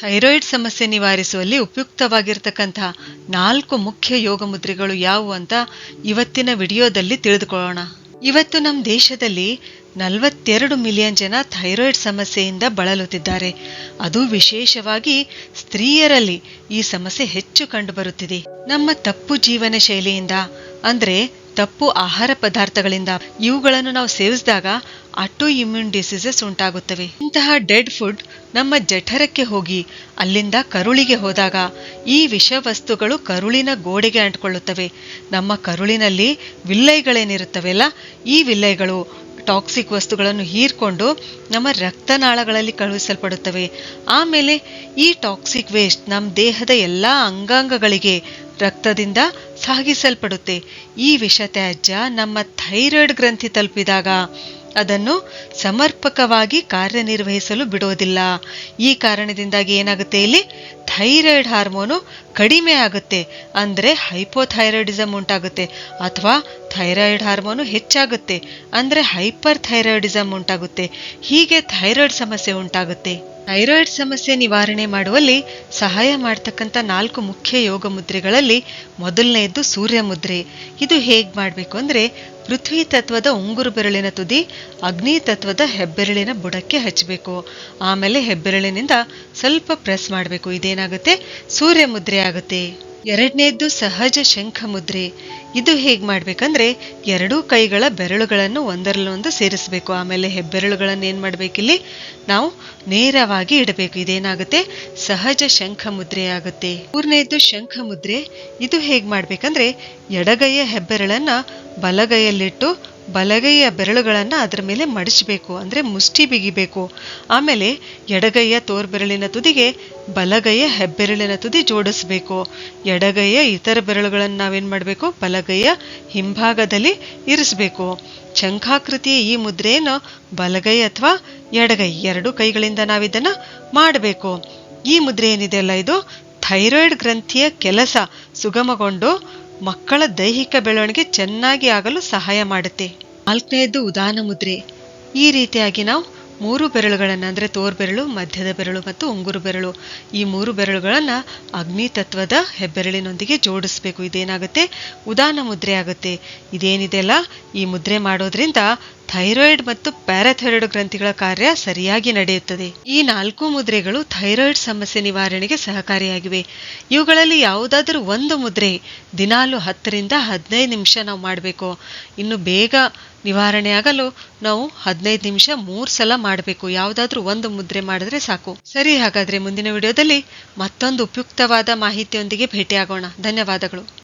Thyroid ಸಮಸ್ಯೆ ನಿವಾರಿಸುವಲ್ಲಿ ಉಪಯುಕ್ತವಾಗಿರ್ತಕ್ಕಂತಹ ನಾಲ್ಕು ಮುಖ್ಯ ಯೋಗ ಮುದ್ರೆಗಳು ಯಾವುವು ಅಂತ ಇವತ್ತಿನ ವಿಡಿಯೋದಲ್ಲಿ ತಿಳಿದುಕೊಳ್ಳೋಣ. ಇವತ್ತು ನಮ್ಮ ದೇಶದಲ್ಲಿ ನಲವತ್ತೆರಡು ಮಿಲಿಯನ್ ಜನ ಥೈರಾಯ್ಡ್ ಸಮಸ್ಯೆಯಿಂದ ಬಳಲುತ್ತಿದ್ದಾರೆ. ಅದು ವಿಶೇಷವಾಗಿ ಸ್ತ್ರೀಯರಲ್ಲಿ ಈ ಸಮಸ್ಯೆ ಹೆಚ್ಚು ಕಂಡುಬರುತ್ತಿದೆ. ನಮ್ಮ ತಪ್ಪು ಜೀವನ ಶೈಲಿಯಿಂದ ಅಂದ್ರೆ ತಪ್ಪು ಆಹಾರ ಪದಾರ್ಥಗಳಿಂದ ಇವುಗಳನ್ನು ನಾವು ಸೇವಿಸಿದಾಗ ಆಟೋ ಇಮ್ಯೂನ್ ಡಿಸೀಸಸ್ ಉಂಟಾಗುತ್ತವೆ. ಇಂತಹ ಡೆಡ್ ಫುಡ್ ನಮ್ಮ ಜಠರಕ್ಕೆ ಹೋಗಿ ಅಲ್ಲಿಂದ ಕರುಳಿಗೆ ಹೋದಾಗ ಈ ವಿಷವಸ್ತುಗಳು ಕರುಳಿನ ಗೋಡೆಗೆ ಅಂಟಿಕೊಳ್ಳುತ್ತವೆ. ನಮ್ಮ ಕರುಳಿನಲ್ಲಿ ವಿಲ್ಲೈಗಳೇನಿರುತ್ತವೆಲ್ಲ, ಈ ವಿಲ್ಲೈಗಳು ಟಾಕ್ಸಿಕ್ ವಸ್ತುಗಳನ್ನು ಹೀರ್ಕೊಂಡು ನಮ್ಮ ರಕ್ತನಾಳಗಳಲ್ಲಿ ಕಳುಹಿಸಲ್ಪಡುತ್ತವೆ. ಆಮೇಲೆ ಈ ಟಾಕ್ಸಿಕ್ ವೇಸ್ಟ್ ನಮ್ಮ ದೇಹದ ಎಲ್ಲ ಅಂಗಾಂಗಗಳಿಗೆ ರಕ್ತದಿಂದ ಸಾಗಿಸಲ್ಪಡುತ್ತೆ. ಈ ವಿಷ ತ್ಯಾಜ್ಯ ನಮ್ಮ ಥೈರಾಯ್ಡ್ ಗ್ರಂಥಿ ತಲುಪಿದಾಗ ಅದನ್ನು ಸಮರ್ಪಕವಾಗಿ ಕಾರ್ಯನಿರ್ವಹಿಸಲು ಬಿಡೋದಿಲ್ಲ ಈ ಕಾರಣದಿಂದಾಗಿ ಏನಾಗುತ್ತೆ ಇಲ್ಲಿ? ಥೈರಾಯ್ಡ್ ಹಾರ್ಮೋನು ಕಡಿಮೆ ಆಗುತ್ತೆ. ಅಂದರೆ ಹೈಪೋಥೈರಾಯ್ಡಿಸಮ್ ಉಂಟಾಗುತ್ತೆ. ಅಥವಾ ಥೈರಾಯ್ಡ್ ಹಾರ್ಮೋನು ಹೆಚ್ಚಾಗುತ್ತೆ. ಅಂದರೆ ಹೈಪರ್ ಥೈರಾಯ್ಡಿಸಮ್ ಉಂಟಾಗುತ್ತೆ. ಹೀಗೆ ಥೈರಾಯ್ಡ್ ಸಮಸ್ಯೆ ಉಂಟಾಗುತ್ತೆ. ಥೈರಾಯ್ಡ್ ಸಮಸ್ಯೆ ನಿವಾರಣೆ ಮಾಡುವಲ್ಲಿ ಸಹಾಯ ಮಾಡ್ತಕ್ಕಂಥ ನಾಲ್ಕು ಮುಖ್ಯ ಯೋಗ ಮುದ್ರೆಗಳಲ್ಲಿ ಮೊದಲನೆಯದ್ದು ಸೂರ್ಯ ಮುದ್ರೆ. ಇದು ಹೇಗೆ ಮಾಡಬೇಕು ಅಂದ್ರೆ ಪೃಥ್ವಿ ತತ್ವದ ಉಂಗುರು ಬೆರಳಿನ ತುದಿ, ಅಗ್ನಿ ತತ್ವದ ಹೆಬ್ಬೆರಳಿನ ಬುಡಕ್ಕೆ ಹಚ್ಚಬೇಕು ಆಮೇಲೆ ಹೆಬ್ಬೆರಳಿನಿಂದ ಸ್ವಲ್ಪ ಪ್ರೆಸ್ ಮಾಡಬೇಕು. ಇದೇನಾಗುತ್ತೆ? ಸೂರ್ಯ ಮುದ್ರೆ ಆಗುತ್ತೆ. ಎರಡನೇದ್ದು ಸಹಜ ಶಂಖ ಮುದ್ರೆ. ಇದು ಹೇಗೆ ಮಾಡಬೇಕಂದ್ರೆ ಎರಡೂ ಕೈಗಳ ಬೆರಳುಗಳನ್ನು ಒಂದರಲ್ಲೊಂದು ಸೇರಿಸಬೇಕು. ಆಮೇಲೆ ಹೆಬ್ಬೆರಳುಗಳನ್ನು ಏನು ಮಾಡಬೇಕಿಲ್ಲಿ? ನಾವು ನೇರವಾಗಿ ಇಡಬೇಕು. ಇದೇನಾಗುತ್ತೆ? ಸಹಜ ಶಂಖ ಮುದ್ರೆ ಆಗುತ್ತೆ. ಮೂರನೇದು ಶಂಖ ಮುದ್ರೆ ಇದು ಹೇಗೆ ಮಾಡಬೇಕಂದ್ರೆ ಎಡಗೈಯ ಹೆಬ್ಬೆರಳನ್ನು ಬಲಗೈಯಲ್ಲಿಟ್ಟು ಬಲಗೈಯ ಬೆರಳುಗಳನ್ನು ಅದರ ಮೇಲೆ ಮಡಚಬೇಕು, ಅಂದರೆ ಮುಷ್ಟಿ ಬಿಗಿಬೇಕು. ಆಮೇಲೆ ಎಡಗೈಯ ತೋರ್ಬೆರಳಿನ ತುದಿಗೆ ಬಲಗೈಯ ಹೆಬ್ಬೆರಳಿನ ತುದಿ ಜೋಡಿಸಬೇಕು. ಎಡಗೈಯ ಇತರ ಬೆರಳುಗಳನ್ನು ನಾವೇನು ಮಾಡಬೇಕು? ಬಲಗೈಯ ಹಿಂಭಾಗದಲ್ಲಿ ಇರಿಸಬೇಕು. ಶಂಖಾಕೃತಿಯ ಈ ಮುದ್ರೆಯನ್ನು ಬಲಗೈ ಅಥವಾ ಎಡಗೈ ಎರಡು ಕೈಗಳಿಂದ ನಾವಿದನ್ನು ಮಾಡಬೇಕು. ಈ ಮುದ್ರೆ ಏನಿದೆಯಲ್ಲ ಇದು? ಥೈರಾಯ್ಡ್ ಗ್ರಂಥಿಯ ಕೆಲಸ ಸುಗಮಗೊಂಡು ಮಕ್ಕಳ ದೈಹಿಕ ಬೆಳವಣಿಗೆ ಚೆನ್ನಾಗಿ ಆಗಲು ಸಹಾಯ ಮಾಡುತ್ತೆ. ನಾಲ್ಕನೆಯದ್ದು ಉದಾನ ಮುದ್ರೆ. ಈ ರೀತಿಯಾಗಿ ನಾವು ಮೂರು ಬೆರಳುಗಳನ್ನು, ಅಂದರೆ ತೋರ್ ಬೆರಳು, ಮಧ್ಯದ ಬೆರಳು ಮತ್ತು ಉಂಗುರು ಬೆರಳು, ಈ ಮೂರು ಬೆರಳುಗಳನ್ನು ಅಗ್ನಿ ತತ್ವದ ಹೆಬ್ಬೆರಳಿನೊಂದಿಗೆ ಜೋಡಿಸ್ಬೇಕು. ಇದೇನಾಗುತ್ತೆ? ಉದಾನ ಮುದ್ರೆ ಆಗುತ್ತೆ. ಇದೇನಿದೆಯಲ್ಲ? ಈ ಮುದ್ರೆ ಮಾಡೋದ್ರಿಂದ ಥೈರಾಯ್ಡ್ ಮತ್ತು ಪ್ಯಾರಾಥೈರಾಯ್ಡ್ ಗ್ರಂಥಿಗಳ ಕಾರ್ಯ ಸರಿಯಾಗಿ ನಡೆಯುತ್ತದೆ. ಈ ನಾಲ್ಕು ಮುದ್ರೆಗಳು ಥೈರಾಯ್ಡ್ ಸಮಸ್ಯೆ ನಿವಾರಣೆಗೆ ಸಹಕಾರಿಯಾಗಿವೆ. ಇವುಗಳಲ್ಲಿ ಯಾವುದಾದರೂ ಒಂದು ಮುದ್ರೆ ದಿನಾಲು ಹತ್ತರಿಂದ ಹದಿನೈದು ನಿಮಿಷ ನಾವು ಮಾಡಬೇಕು. ಇನ್ನು ಬೇಗ ನಿವಾರಣೆಯಾಗಲು ನಾವು ಹದಿನೈದು ನಿಮಿಷ ಮೂರು ಸಲ ಮಾಡಬೇಕು. ಯಾವುದಾದ್ರೂ ಒಂದು ಮುದ್ರೆ ಮಾಡಿದ್ರೆ ಸಾಕು. ಸರಿ, ಹಾಗಾದ್ರೆ ಮುಂದಿನ ವಿಡಿಯೋದಲ್ಲಿ ಮತ್ತೊಂದು ಉಪಯುಕ್ತವಾದ ಮಾಹಿತಿಯೊಂದಿಗೆ ಭೇಟಿಯಾಗೋಣ. ಧನ್ಯವಾದಗಳು.